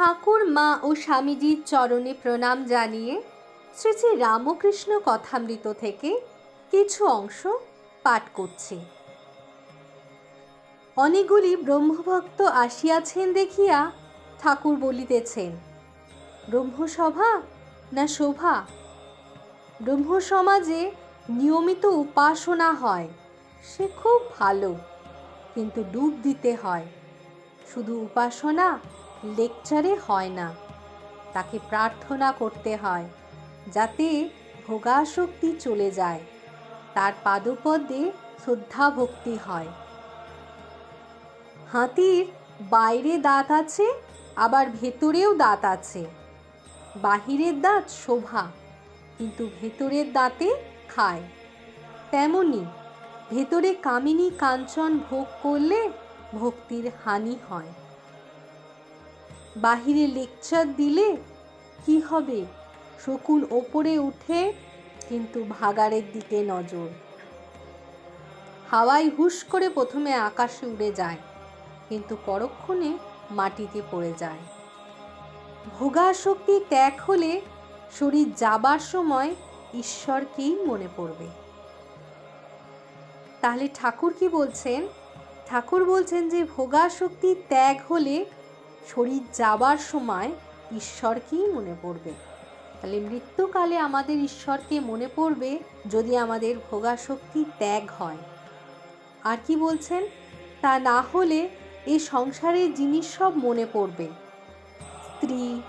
ঠাকুর, মা ও স্বামীজির চরণে প্রণাম জানিয়ে শ্রী শ্রী রামকৃষ্ণ কথামৃত থেকে কিছু অংশ পাঠ করছি। অনেকগুলি ব্রহ্মভক্ত আসিয়াছেন দেখিয়া ঠাকুর বলিতেছেন, ব্রহ্মসভা না শোভা? ব্রহ্ম সমাজে নিয়মিত উপাসনা হয়, সে খুব ভালো, কিন্তু ডুব দিতে হয়। শুধু উপাসনা লেকচারে হয় না। তাকে প্রার্থনা করতে হয়, যাতে ভোগাসক্তি চলে যায়। তার পাদপদে শ্রদ্ধা ভক্তি হয়। হাতির বাইরে দাঁত আছে, আবার ভেতরেও দাঁত আছে। বাহিরের দাঁত শোভা, কিন্তু ভেতরের দাঁতে খায়। তেমনি ভেতরে কামিনী কাঞ্চন ভোগ করলে ভক্তির হানি হয়। বাহিরে লেকচার দিলে কি হবে? শকুন ওপরে উঠে কিন্তু ভাগাড়ের দিকে নজর। হাওয়ায় হুশ করে প্রথমে আকাশে উড়ে যায়, কিন্তু পরক্ষণে মাটিতে পড়ে যায়। ভোগাসক্তি ত্যাগ হলে শরীর যাবার সময় ঈশ্বরকেই মনে পড়বে। তাহলে ঠাকুর কি বলছেন? ঠাকুর বলছেন যে ভোগা শক্তি ত্যাগ হলে শরীর যাবার সময় ঈশ্বরকেই মনে পড়বে। তাহলে মৃত্যুকালে আমাদের ঈশ্বরকে মনে পড়বে যদি আমাদের ভোগাসক্তি ত্যাগ হয়। আর কি বলছেন? তা না হলে এই সংসারের জিনিস সব মনে পড়বে। স্ত্রী,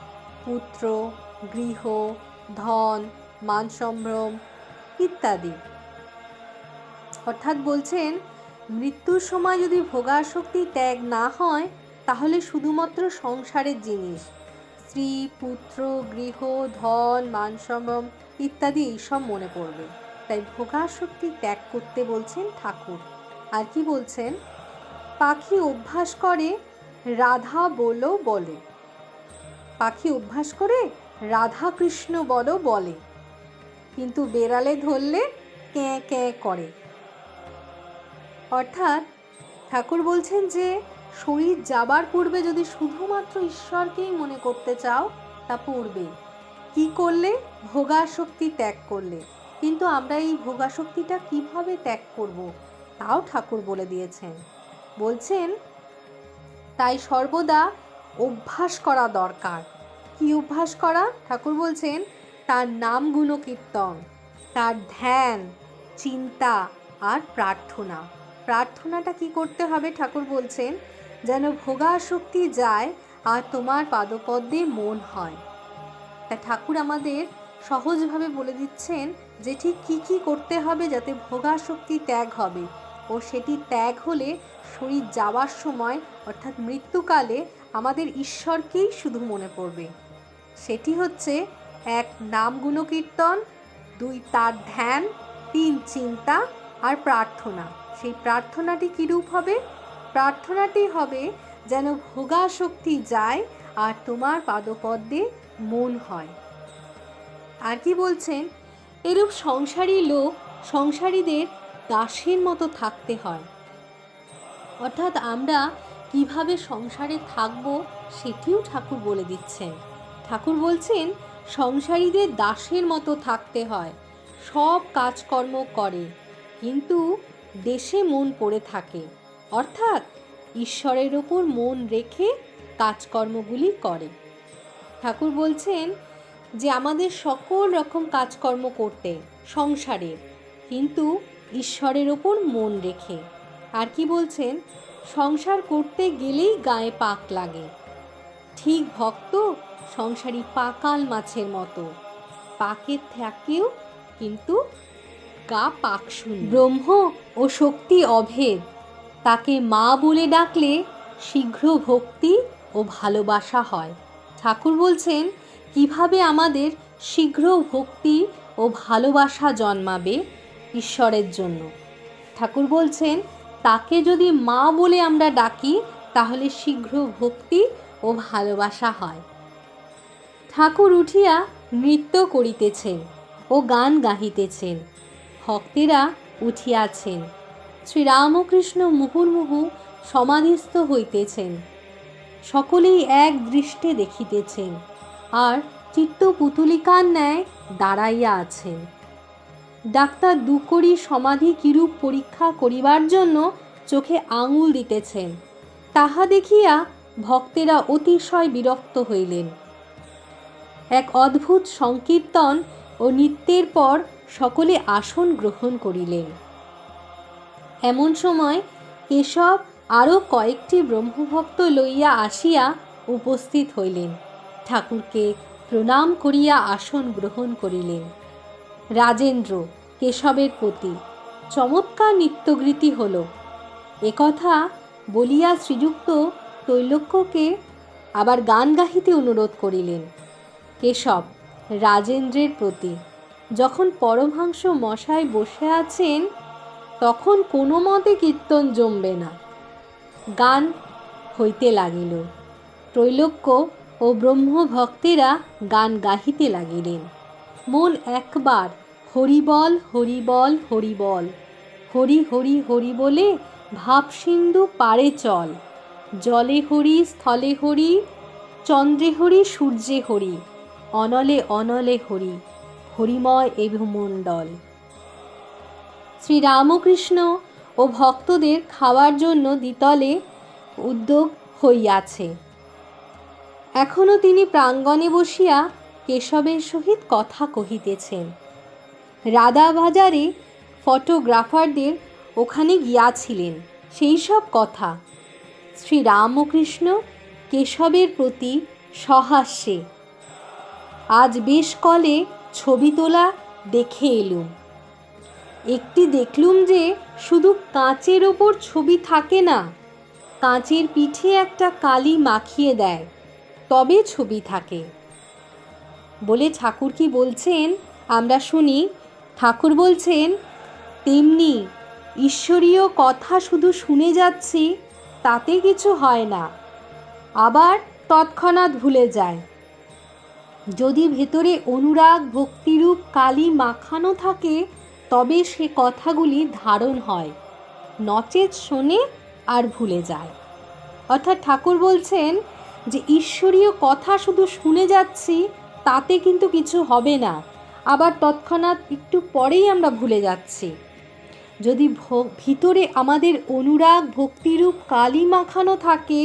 পুত্র, গৃহ, ধন, মান সম্ভ্রম ইত্যাদি। অর্থাৎ বলছেন, মৃত্যুর সময় যদি ভোগাসক্তি ত্যাগ না হয় তাহলে শুধুমাত্র সংসারের জিনিস। স্ত্রী, পুত্র, গৃহ, ধন, মান সম্ভ্রম ইত্যাদি এইসব মনে পড়বে। তাই ভোগাসক্তি ত্যাগ করতে বলছেন ঠাকুর। আর কি বলছেন? পাখি অভ্যাস করে, রাধা বলো বলে। পাখি অভ্যাস করে রাধা কৃষ্ণ বলো বলে। কিন্তু বেড়ালে ধরলে ক্যাঁ ক্যাঁ করে। অর্থাৎ ঠাকুর বলছেন যে শরীর যাবার পূর্বে যদি শুধুমাত্র ঈশ্বরকেই মনে করতে চাও, তা পড়বে। কি করলে? ভোগাসক্তি ত্যাগ করলে। কিন্তু আমরা এই ভোগাসক্তিটা কীভাবে ত্যাগ করব, তাও ঠাকুর বলে দিয়েছেন। বলছেন, তাই সর্বদা অভ্যাস করা দরকার। কি অভ্যাস করা? ঠাকুর বলছেন, তার নাম গুণকীর্তন তার ধ্যান, চিন্তা আর প্রার্থনা। প্রার্থনাটা কি করতে হবে? ঠাকুর বলছেন যেন ভোগাসক্তি যায় আর তোমার পাদপদ্মে মন হয়। তা ঠাকুর আমাদের সহজভাবে বলে দিচ্ছেন যে ঠিক কী কী করতে হবে যাতে ভোগাসক্তি ত্যাগ হবে। ও সেটি ত্যাগ হলে শরীর যাওয়ার সময়, অর্থাৎ মৃত্যুকালে, আমাদের ঈশ্বরকেই শুধু মনে পড়বে। সেটি হচ্ছে এক নাম গুণকীর্তন, দুই তার ধ্যান, তিন চিন্তা আর প্রার্থনা। সেই প্রার্থনাটি কীরূপ হবে? প্রার্থনাটি হবে যেন ভোগাসক্তি যায় আর তোমার পাদপদ্মে মন হয়। আর কি বলছেন? এরূপ সংসারী লোক সংসারীদের দাসের মতো থাকতে হয়। অর্থাৎ আমরা কীভাবে সংসারে থাকব সেটিও ঠাকুর বলে দিচ্ছেন। ঠাকুর বলছেন, সংসারীদের দাসের মতো থাকতে হয়, সব কাজকর্ম করে, কিন্তু দেশে মন পড়ে থাকে। অর্থাৎ ঈশ্বরের ওপর মন রেখে কাজকর্মগুলি করে। ঠাকুর বলছেন যে আমাদের সকল রকম কাজকর্ম করতে, সংসারে, কিন্তু ঈশ্বরের ওপর মন রেখে। আর কি বলছেন? সংসার করতে গেলেই গায়ে পাক লাগে। ঠিক ভক্ত সংসারী পাকাল মাছের মতো। পাকের থাকেও, কিন্তু গা পাক শুন ব্রহ্ম ও শক্তি অভেদ। তাকে মা বলে ডাকলে শীঘ্র ভক্তি ও ভালোবাসা হয়। ঠাকুর বলছেন, কীভাবে আমাদের শীঘ্র ভক্তি ও ভালোবাসা জন্মাবে ঈশ্বরের জন্য? ঠাকুর বলছেন, তাকে যদি মা বলে আমরা ডাকি, তাহলে শীঘ্র ভক্তি ও ভালোবাসা হয়। ঠাকুর উঠিয়া নৃত্য করিতেছেন ও গান গাহিতেছেন। ভক্তেরা উঠিয়াছেন। শ্রীরামকৃষ্ণ মুহুর্মুহু সমাধিস্থ হইতেছেন। সকলেই এক দৃষ্টে দেখিতেছেন আর চিত্ত পুতুলিকার ন্যায় দাঁড়াইয়া আছেন। ডাক্তার দুকরি সমাধি কিরূপ পরীক্ষা করিবার জন্য চোখে আঙুল দিতেছেন, তাহা দেখিয়া ভক্তেরা অতিশয় বিরক্ত হইলেন। এক অদ্ভুত সংকীর্তন ও নৃত্যের পর সকলে আসন গ্রহণ করিলেন। এমন সময় কেশব আরও কয়েকটি ব্রহ্মভক্ত লইয়া আসিয়া উপস্থিত হইলেন। ঠাকুরকে প্রণাম করিয়া আসন গ্রহণ করিলেন। রাজেন্দ্র কেশবের প্রতি চমৎকার নিত্যগৃতি হল। একথা বলিয়া শ্রীযুক্ত তৈলক্যকে আবার গান গাহিতে অনুরোধ করিলেন। কেশব রাজেন্দ্রের প্রতি যখন পরমহংস মশায় বসে আছেন তখন কোনো মতে কীর্তন জমবে না। গান হইতে লাগিল। ত্রৈলোক্য ও ব্রহ্মভক্তেরা গান গাহিতে লাগিলেন। মন একবার হরিবল হরিবল হরিবল, হরি হরি হরি বলে ভাবসিন্ধু পারে চল। জলে হরি, স্থলে হরি, চন্দ্রে হরি, সূর্যে হরি, অনলে অনলে হরি, হরিময় এ ভূমণ্ডল শ্রীরামকৃষ্ণ ও ভক্তদের খাওয়ার জন্য দ্বিতলে উদ্যোগ হইয়াছে। এখনও তিনি প্রাঙ্গণে বসিয়া কেশবের সহিত কথা কহিতেছেন। রাধাবাজারে ফটোগ্রাফারদের ওখানে গিয়াছিলেন। সেই সব কথা শ্রীরামকৃষ্ণ কেশবের প্রতি সহাস্যে। আজ বেশ কলে ছবি তোলা দেখে এলুম। একটি দেখলুম যে শুধু কাঁচের ওপর ছবি থাকে না, কাঁচের পিঠে একটা কালি মাখিয়ে দেয়, তবে ছবি থাকে। বলে ঠাকুর কি বলছেন? আমরা শুনি, ঠাকুর বলছেন, তেমনি ঈশ্বরীয় কথা শুধু শুনে যাচ্ছি, তাতে কিছু হয় না, আবার তৎক্ষণাৎ ভুলে যায়। যদি ভেতরে অনুরাগ ভক্তিরূপ কালি মাখানো থাকে তবে সে কথাগুলি ধারণ হয়। নচেত শোনে আর ভুলে যায়। অর্থাৎ ঠাকুর বলছেন যে, ঈশ্বরীয় কথা শুধু শুনে যাচ্ছি, তাতে কিন্তু কিছু হবে না। আবার তৎক্ষণাৎ একটু পরেই আমরা ভুলে যাচ্ছি। যদি ভিতরে আমাদের অনুরাগ ভক্তিরূপ কালি মাখানো থাকে,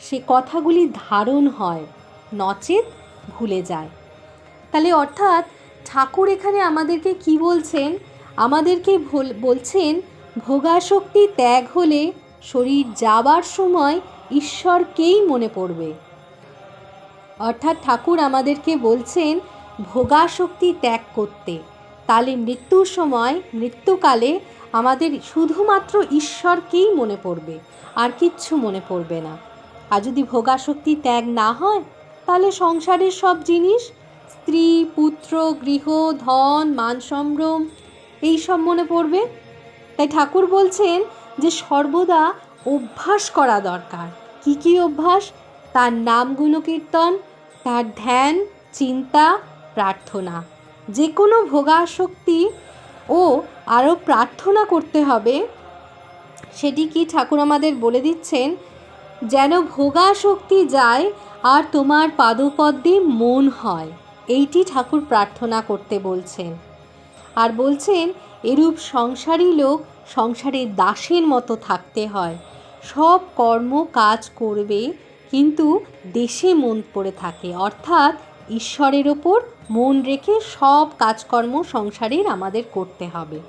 সে কথাগুলি ধারণ হয়, নচেত ভুলে যায়। তাহলে অর্থাৎ ঠাকুর এখানে আমাদেরকে কি বলছেন? আমাদেরকে বলছেন, ভোগাসক্তি ত্যাগ হলে শরীর যাবার সময় ঈশ্বরকেই মনে পড়বে। অর্থাৎ ঠাকুর আমাদেরকে বলছেন, ভোগাসক্তি ত্যাগ করতে। তাহলে মৃত্যুর সময়, মৃত্যুকালে আমাদের শুধুমাত্র ঈশ্বরকেই মনে পড়বে, আর কিচ্ছু মনে পড়বে না। আর যদি ভোগাসক্তি ত্যাগ না হয়, তাহলে সংসারের সব জিনিস, স্ত্রী, পুত্র, গৃহ, ধন, মান সম্ভ্রম এই সব মনে পড়বে? তাই ঠাকুর বলছেন যে সর্বদা অভ্যাস করা দরকার। কি কি অভ্যাস? তার নাম গুণকীর্তন, তার ধ্যান, চিন্তা, প্রার্থনা। যে কোনো ভোগাসক্তি ও আরও প্রার্থনা করতে হবে, সেটি কি ঠাকুর আমাদের বলে দিচ্ছেন? যেন ভোগাসক্তি যায় আর তোমার পাদপদ্মে মন হয়। এইটি ঠাকুর প্রার্থনা করতে বলছেন। আর বলছেন, এরূপ সংসারী লোক সংসারের দাসের মতো থাকতে হয়। সব কর্ম কাজ করবে, কিন্তু দেশে মন পড়ে থাকে। অর্থাৎ ঈশ্বরের ওপর মন রেখে সব কাজকর্ম সংসারের আমাদের করতে হবে।